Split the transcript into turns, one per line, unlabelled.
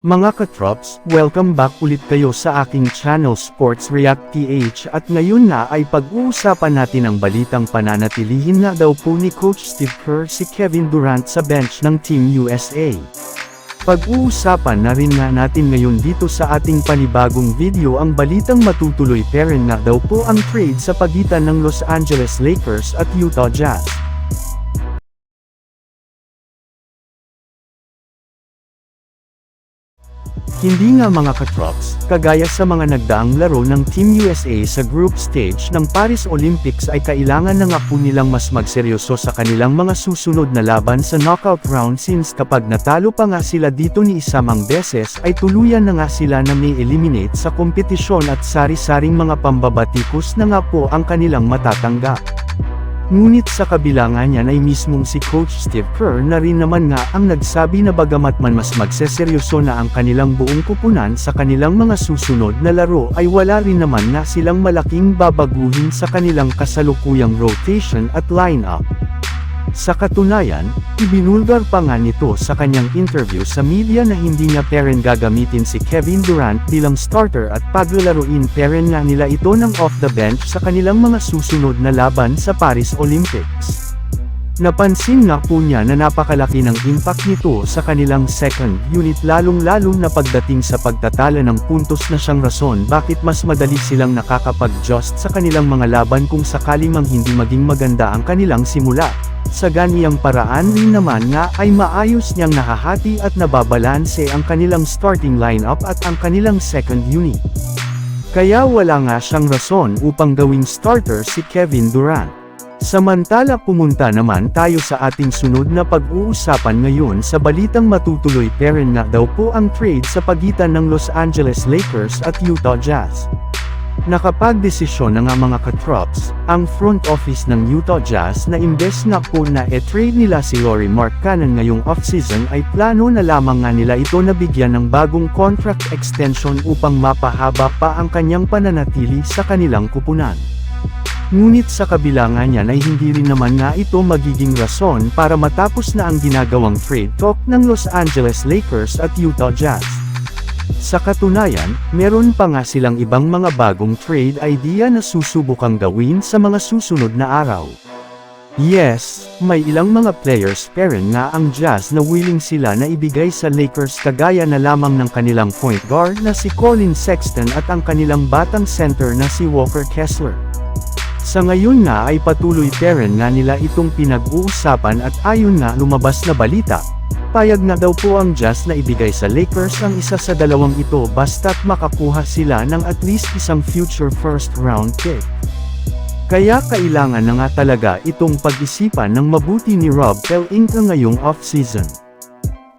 Mga katrops, welcome back ulit kayo sa aking channel Sports React PH at ngayon na ay pag-uusapan natin ang balitang pananatilihin nga daw po ni Coach Steve Kerr si Kevin Durant sa bench ng Team USA. Pag-uusapan na rin nga natin ngayon dito sa ating panibagong video ang balitang matutuloy pa rin nga daw po ang trade sa pagitan ng Los Angeles Lakers at Utah Jazz. Hindi nga mga katrops, kagaya sa mga nagdaang laro ng Team USA sa group stage ng Paris Olympics ay kailangan na nga po nilang mas magseryoso sa kanilang mga susunod na laban sa knockout round since kapag natalo pa nga sila dito ni isamang beses ay tuluyan na nga sila na may eliminate sa kompetisyon at sari-saring mga pambabatikos na nga po ang kanilang matatanggap. Ngunit sa kabila nga niyan ay mismong si Coach Steve Kerr na rin naman nga ang nagsabi na bagamat man mas magseseryoso na ang kanilang buong kupunan sa kanilang mga susunod na laro ay wala rin naman na silang malaking babaguhin sa kanilang kasalukuyang rotation at lineup. Sa katunayan, ibinulgar pa nga nito sa kanyang interview sa media na hindi niya peren gagamitin si Kevin Durant bilang starter at paglalaruin peren nga nila ito ng off the bench sa kanilang mga susunod na laban sa Paris Olympics. Napansin nga po niya na napakalaki ng impact nito sa kanilang second unit lalong-lalo na pagdating sa pagtatala ng puntos na siyang rason bakit mas madali silang nakakapag-just sa kanilang mga laban kung sakali mang hindi maging maganda ang kanilang simula. Sa ganiyang paraan rin naman nga ay maayos niyang nahahati at nababalanse ang kanilang starting lineup at ang kanilang second unit. Kaya wala nga siyang rason upang gawing starter si Kevin Durant. Samantala pumunta naman tayo sa ating sunod na pag-uusapan ngayon sa balitang matutuloy peren nga daw po ang trade sa pagitan ng Los Angeles Lakers at Utah Jazz. Nakapagdesisyon na nga mga katrops, ang front office ng Utah Jazz na imbes nga po na e-trade nila si Laurie Markkanen ngayong offseason ay plano na lamang nga nila ito na bigyan ng bagong contract extension upang mapahaba pa ang kanyang pananatili sa kanilang kupunan. Ngunit sa kabila nga niyan ay hindi rin naman nga ito magiging rason para matapos na ang ginagawang trade talk ng Los Angeles Lakers at Utah Jazz. Sa katunayan, meron pa nga silang ibang mga bagong trade idea na susubukang gawin sa mga susunod na araw. Yes, may ilang mga players peren nga ang Jazz na willing sila na ibigay sa Lakers kagaya na lamang ng kanilang point guard na si Colin Sexton at ang kanilang batang center na si Walker Kessler. Sa ngayon nga ay patuloy peren nga nila itong pinag-uusapan at ayon nga lumabas na balita, payag na daw po ang Jazz na ibigay sa Lakers ang isa sa dalawang ito basta't makakuha sila ng at least isang future first round pick. Kaya kailangan na nga talaga itong pag-isipan ng mabuti ni Rob Pelinka ngayong off-season.